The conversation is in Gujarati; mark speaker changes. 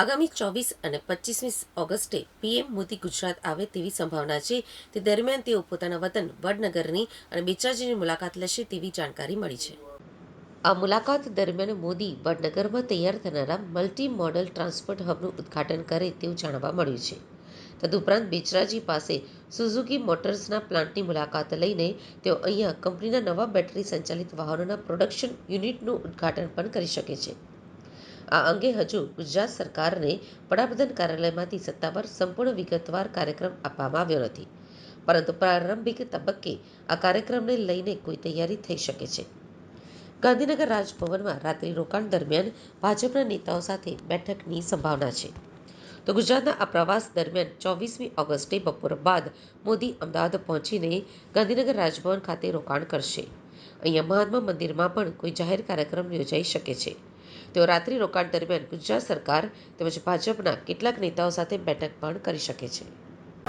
Speaker 1: આગામી ચોવીસ અને પચીસમી ઓગસ્ટે પીએમ મોદી ગુજરાત આવે તેવી સંભાવના છે. તે દરમિયાન તેઓ પોતાના વતન વડનગરની અને બેચાજીની મુલાકાત લેશે તેવી જાણકારી મળી છે. આ મુલાકાત દરમિયાન મોદી વડનગરમાં તૈયાર થનારા મલ્ટી મોડલ ટ્રાન્સપોર્ટ હબનું ઉદ્ઘાટન કરે તેવું જાણવા મળ્યું છે. તદુપરાંત બેચરાજી પાસે સુઝુકી મોટર્સના પ્લાન્ટની મુલાકાત લઈને તેઓ અહીંયા કંપનીના નવા બેટરી સંચાલિત વાહનોના પ્રોડક્શન યુનિટનું ઉદ્ઘાટન પણ કરી શકે છે. આ અંગે હજુ ગુજરાત સરકારને વડાપ્રધાન કાર્યાલયમાંથી સત્તાવાર સંપૂર્ણ વિગતવાર કાર્યક્રમ આપવામાં આવ્યો નથી. પરંતુ પ્રારંભિક તબક્કે આ કાર્યક્રમને લઈને કોઈ તૈયારી થઈ શકે છે. ગાંધીનગર રાજભવનમાં રાત્રિ રોકાણ દરમિયાન ભાજપના નેતાઓ સાથે બેઠકની સંભાવના છે. તો ગુજરાતના આ પ્રવાસ દરમિયાન ચોવીસમી ઓગસ્ટે બપોર બાદ મોદી અમદાવાદ પહોંચીને ગાંધીનગર રાજભવન ખાતે રોકાણ કરશે. અહીંયા મહાત્મા મંદિરમાં પણ કોઈ જાહેર કાર્યક્રમ યોજાઈ શકે છે. તેઓ રાત્રિ રોકાણ દરમિયાન ગુજરાત સરકાર તેમજ ભાજપના કેટલાક નેતાઓ સાથે બેઠક પણ કરી શકે છે.